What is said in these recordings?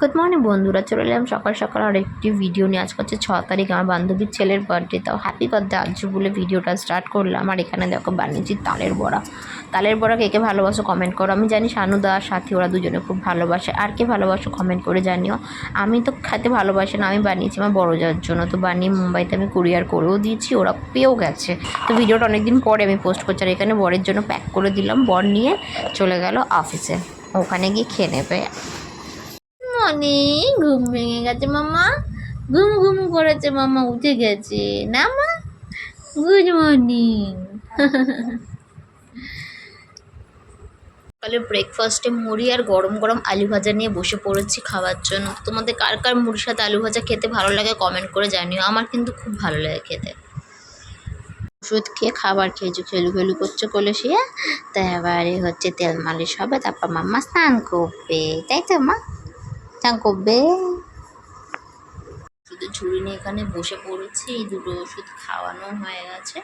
Good morning বন্ধুরা। চলে এলাম সকাল সকাল আর একটি ভিডিও নিয়ে। আজকে হচ্ছে ছ তারিখ, আমার বান্ধবীর ছেলের বার্থডে তাও হ্যাপি বার্থডে আজ বলে ভিডিওটা স্টার্ট করলাম। আর এখানে দেখো বানিয়েছি তালের বড়া। তালের বড়া কে কে ভালোবাসো কমেন্ট করো। আমি জানি আর সাথী, ওরা দুজনে খুব ভালোবাসে। আর কে ভালোবাসো কমেন্ট করে জানিও। আমি তো খেতে ভালোবাসি না, আমি বানিয়েছি আমার বড় যাওয়ার জন্য। তো বানিয়ে মুম্বাইতে আমি কুরিয়ার করেও দিয়েছি, ওরা পেয়েও গেছে। তো ভিডিওটা অনেকদিন পরে আমি পোস্ট করছি। আর এখানে বরের জন্য প্যাক করে দিলাম। বর নিয়ে চলে গেল অফিসে ওখানে গিয়ে খেয়ে নেবে। অনেক ঘুম ভেঙে গেছে, মামা। ঘুম ঘুম করেছে, মামা, উঠে গেছে। না, মা? Good morning. সকালে ব্রেকফাস্টে মুড়ি আর গরম গরম আলু ভাজা নিয়ে বসে পড়েছি খাওয়ার জন্য। তোমাদের কার কার মুড়ির সাথে আলু ভাজা খেতে ভালো লাগে কমেন্ট করে জানিও। আমার কিন্তু খুব ভালো লাগে খেতে। ওষুধ খেয়ে খাবার খেয়েছো খেলু খেলু করছ কোলে শুয়ে তো এবারে হচ্ছে তেল মালিশ হবে, তারপর মাম্মা স্নান করবে। তাই তো, মা? স্নান করবে শুধু ঝুড়ি নিয়ে এখানে বসে পড়েছি এই দুটো ওষুধ খাওয়ানো হয়ে গেছে।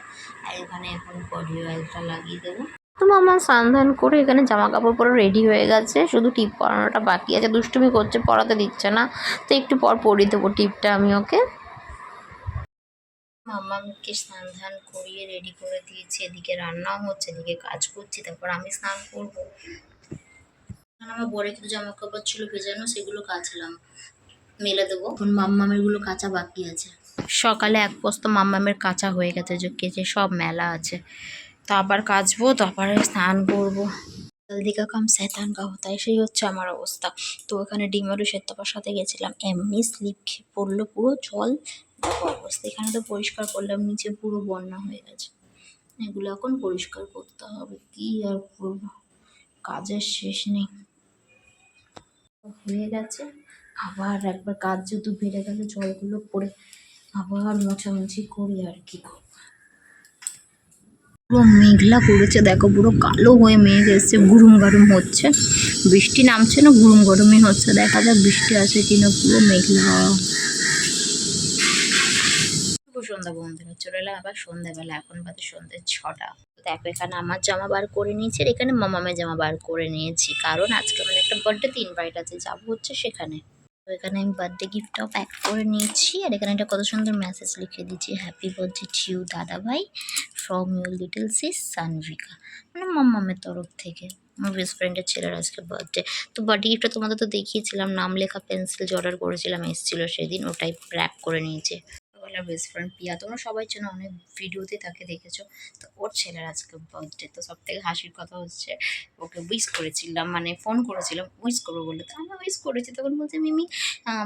আর এখানে এখন বডি অয়েলটা লাগিয়ে দেবো। তো মামা স্নান করে এখানে জামা কাপড় পরে রেডি হয়ে গেছে শুধু টিপ পরানোটা বাকি আছে। দুষ্টুমি করছে পড়াতে দিচ্ছে না। তো একটু পর পরিয়ে দেবো টিপটা আমি ওকে। মামাকে স্নান ধান করিয়ে রেডি করে দিয়েছি। এদিকে রান্নাও হচ্ছে এদিকে কাজ করছি তারপর আমি স্নান করব। আমার বরের কিছু জামা কাপড় ছিল ভেজানো, সেগুলো কাচলাম। মেলে দেবো। এখন মাম্মামেরগুলো কাঁচা বাকি আছে। সকালে এক পোস্ত মাম্মামের কাঁচা হয়ে গেছে, যে কেচে সব মেলা আছে। তো আবার কাচবো তারপরে স্নান করব। জলদি কাম শয়তান কাহতায় সেই হচ্ছে আমার অবস্থা। তো ওখানে ডিমারু আলু সাথে গেছিলাম, এমনি স্লিপ খেয়ে পড়ল পুরো জল। দেখো অবস্থা, এখানে তো পরিষ্কার করলাম, নিচে পুরো বন্যা হয়ে গেছে। এগুলো এখন পরিষ্কার করতে হবে, কি আর করব? কাজের শেষ নেই। হয়ে গেছে। আবার একবার কাজ যেহেতু বেড়ে গেলে, জলগুলো পড়ে আবার মোছামুছি করি আর কি পুরো মেঘলা করেছে, দেখো পুরো কালো হয়ে মেঘ এসছে, গুরুম গরম হচ্ছে। বৃষ্টি নামছে না, গুরুম গরমই হচ্ছে, দেখা যাক বৃষ্টি আছে কিনা, পুরো মেঘলা। সন্ধ্যা বন্ধুরা চলে এলাম, আবার সন্ধ্যাবেলা, এখন বাজে সন্ধ্যে ছটা। দেখো, এখানে আমার জামা বার করে নিয়েছি আর এখানে মামামের জামা বার করে নিয়েছি। কারণ আজকে আমাদের একটা বার্থডে তিন বাইট আছে, যাব হচ্ছে সেখানে। তো এখানে আমি বার্থডে গিফটটাও প্যাক করে নিয়েছি আর এখানে একটা কত সুন্দর মেসেজ লিখে দিয়েছি হ্যাপি বার্থডে টু দাদা ভাই from your little sis Sanvika মানে মাম্মামের তরফ থেকে। আমার বেস্ট ফ্রেন্ডের ছেলের আজকে বার্থডে তো বার্থডে গিফটটা তোমাদের তো দেখিয়েছিলাম, নাম লেখা পেন্সিল যে অর্ডার করেছিলাম, এসেছিল সেদিন, ওটাই র্যাপ করে নিয়েছে। ছোটোবেলার বেস্ট ফ্রেন্ড পিয়া তোমরা সবাই চেনো অনেক ভিডিওতে তাকে দেখেছ। তো ওর ছেলের আজকে বার্থডে তো সব থেকে হাসির কথা হচ্ছে, ওকে উইস করেছিলাম মানে ফোন করেছিলাম উইস করব বলে। তো আমরা উইস করেছি, তখন বলছে, মিমি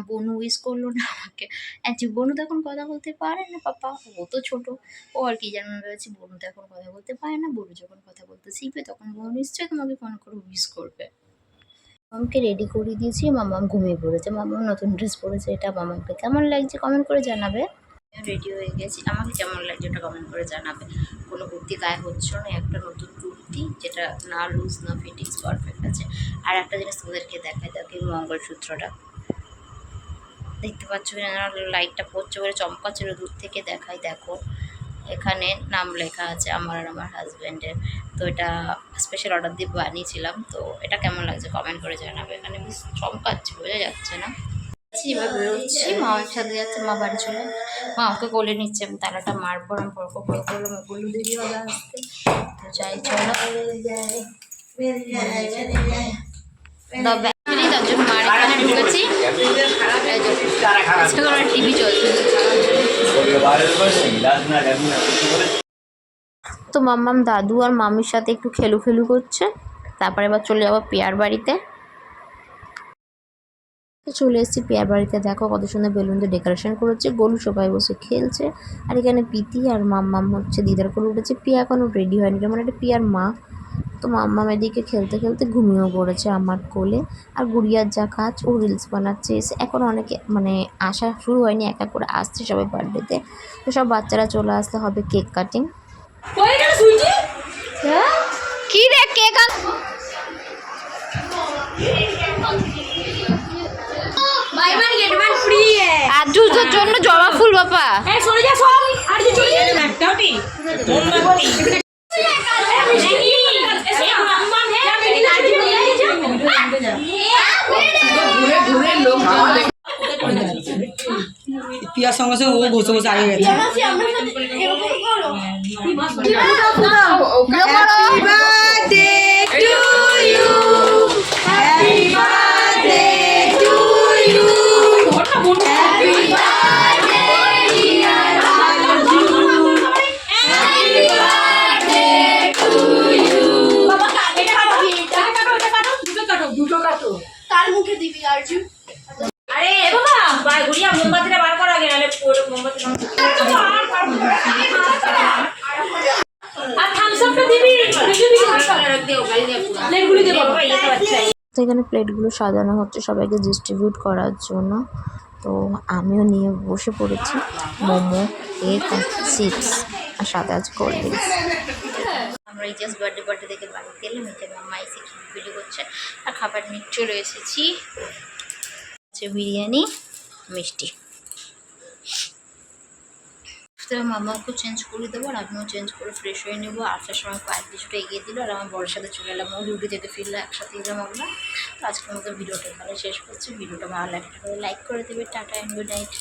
বনু উইশ করল না আমাকে। অ্যাকচুয়ালি বনু তো এখন কথা বলতে পারে না, পাপা, ও তো ছোটো, ও আর কি যেন ভেবেছি বনু তো এখন কথা বলতে পারে না, বনু যখন কথা বলতে শিখবে, তখন বনু নিশ্চয়ই তোমাকে ফোন করে উইস করবে। মামাকে রেডি করে দিয়েছি মামাম ঘুমিয়ে পড়েছে মামাম নতুন ড্রেস পরেছে, এটা মামাকে কেমন লাগছে কমেন্ট করে জানাবে। রেডি হয়ে গেছি। আমাকে কেমন লাগছে ওটা কমেন্ট করে জানাবে। কোনো কুর্তি গায়ে হচ্ছে না, একটা নতুন কুর্তি যেটা না লুজ না ফিটিংস পারফেক্ট আছে। আর একটা জিনিস তোমাদেরকে দেখায় দেখো মঙ্গলসূত্রটা। দেখতে পাচ্ছ কি না লাইটটা পড়ছে বলে চমকাচ্ছিল দূর থেকে দেখাই, দেখো। এখানে নাম লেখা আছে আমার আর আমার হাজব্যান্ডের তো এটা স্পেশাল অর্ডার দিয়ে বানিয়েছিলাম, তো এটা কেমন লাগছে কমেন্ট করে জানাবে। এখানে চমকাচ্ছে, বোঝা যাচ্ছে না। যাচ্ছি, এবার বেরোচ্ছি মামার সাথে যাচ্ছে মা বাড়ি চলে মা ওকে কোলে নিচ্ছে আমি তালাটা মারবো আমি পরক পর করলামগুলো দেরি হবে আসতে তো যাই চলো। তার জন্য মার এখানে টিভি চলছে। তো মাম্মাম দাদু আর মামির সাথে একটু খেলু খেলু করছে তারপরে এবার চলে যাব পেয়ার বাড়িতে। চলে এসেছি পেয়ার বাড়িতে। দেখো কত সুন্দর বেলুন দিয়ে ডেকোরেশন করেছে গলু সবাই বসে খেলছে। আর এখানে পিতি আর মাম্মাম হচ্ছে দিদার করে উঠেছে। পিয়া এখনও রেডি হয়নি যেমন একটা পিয়ার মা। তো মাম্মাম এদিকে খেলতে খেলতে ঘুমিয়েও পড়েছে আমার কোলে। আর গুড়িয়ার যা কাজ ও রিলস বানাচ্ছে। এসে এখন অনেকে মানে আসা শুরু হয়নি একা করে আসছে সবাই বার্থডেতে তো সব বাচ্চারা চলে আসলে হবে কেক কাটিং কি রে cake buy one get one free আর জুতোর জন্য জবা ফুল পিয়ার সঙ্গে সঙ্গে ও ঘষে ঘষে আগে গেছে। আরে এ বাবা বাই গুড়িয়া মোমবাতিটা বার করা আগে নালে মোমবাতি আর থামস আপটা দিবি? প্লেটগুলি দে বাবা। ইয়ে বাচ্চা তো এখানে প্লেটগুলো সাজানো হচ্ছে সবাইকে ডিস্ট্রিবিউট করার জন্য। তো আমিও নিয়ে বসে পড়েছি। মোমো কেক চিপস আর সাথে আছে কোল্ড ড্রিঙ্কস আমরা এই জাস্ট বার্থডে বার্থডে থেকে বাড়িতে এলাম। এতে মাম্মা এসে ভিডিও করছে। আর খাবার চলে এসেছি। হচ্ছে বিরিয়ানি, মিষ্টি। তো মামাকে চেঞ্জ করে দেবো আর আমিও চেঞ্জ করে ফ্রেশ হয়ে নেব। আসার সময় কয়েক কিছুটা এগিয়ে দিল আর আমার বড়ের সাথে চলে এলাম। ও ডিউটি থেকে ফিরলো একসাথে এলাম আমরা। তো আজকের মতো ভিডিওটা এখানে শেষ করছি। ভিডিওটা ভালো লাগলে লাইক করে দেবে। Tata and good night